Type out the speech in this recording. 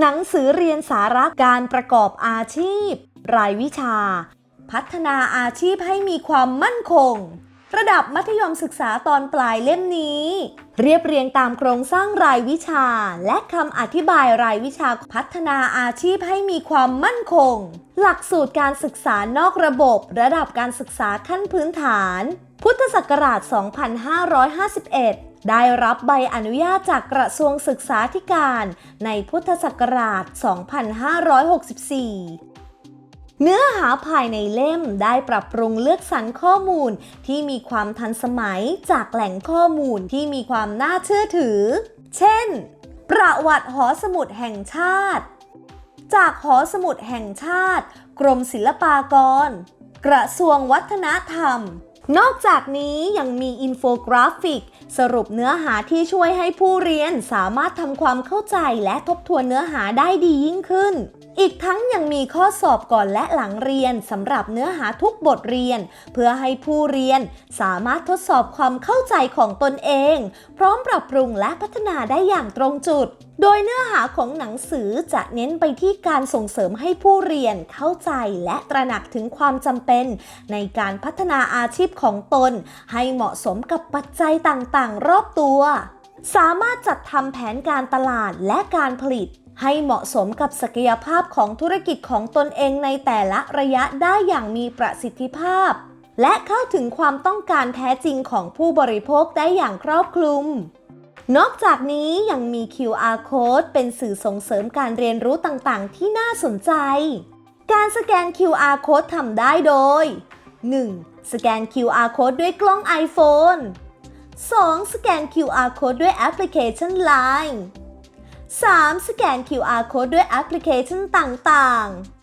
หนังสือเรียนสาระการประกอบอาชีพ รายวิชา พัฒนาอาชีพให้มีความมั่นคง ระดับมัธยมศึกษาตอนปลายเล่มนี้ เรียบเรียงตามโครงสร้างรายวิชา และคำอธิบายรายวิชาพัฒนาอาชีพให้มีความมั่นคง หลักสูตรการศึกษานอกระบบ ระดับการศึกษาขั้นพื้นฐาน พุทธศักราช 2551ได้รับใบอนุญาตจากกระทรวงศึกษาธิการในพุทธศักราช 2564 เนื้อหาภายในเล่มได้ปรับปรุงเลือกสรรข้อมูล ที่มีความทันสมัยจากแหล่งข้อมูลที่มีความน่าเชื่อถือ เช่น ประวัติหอสมุดแห่งชาติ จากหอสมุดแห่งชาติ กรมศิลปากร กระทรวงวัฒนธรรม นอกจากนี้ยังมีอินโฟกราฟิก สรุปเนื้อหาที่ช่วยให้ผู้เรียนสามารถทำความเข้าใจและทบทวนเนื้อหาได้ดียิ่งขึ้น อีกทั้งยังมีข้อสอบก่อนและหลังเรียนสำหรับเนื้อหาทุกบทเรียน เพื่อให้ผู้เรียนสามารถทดสอบความเข้าใจของตนเอง พร้อมปรับปรุงและพัฒนาได้อย่างตรงจุด โดยเนื้อหาของหนังสือจะเน้นไปที่การส่งเสริมให้ผู้เรียนเข้าใจและตระหนักถึงความจำเป็น ในการพัฒนาอาชีพของตน ให้เหมาะสมกับปัจจัยต่างๆ รอบตัว สามารถจัดทำแผนการตลาดและการผลิต ให้เหมาะสมกับศักยภาพของธุรกิจของตนเองในแต่ละระยะได้อย่างมีประสิทธิภาพ และเข้าถึงความต้องการแท้จริงของผู้บริโภคได้อย่างครอบคลุม นอกจากนี้ยังมี QR code เป็นสื่อส่งเสริมการเรียนรู้ต่างๆ ที่น่าสนใจ การสแกน QR code ทำได้โดย 1. สแกน QR code ด้วยกล้อง iPhone 2. สแกน QR code ด้วยแอปพลิเคชัน Line 3. สแกน QR code ด้วยแอปพลิเคชันต่างๆ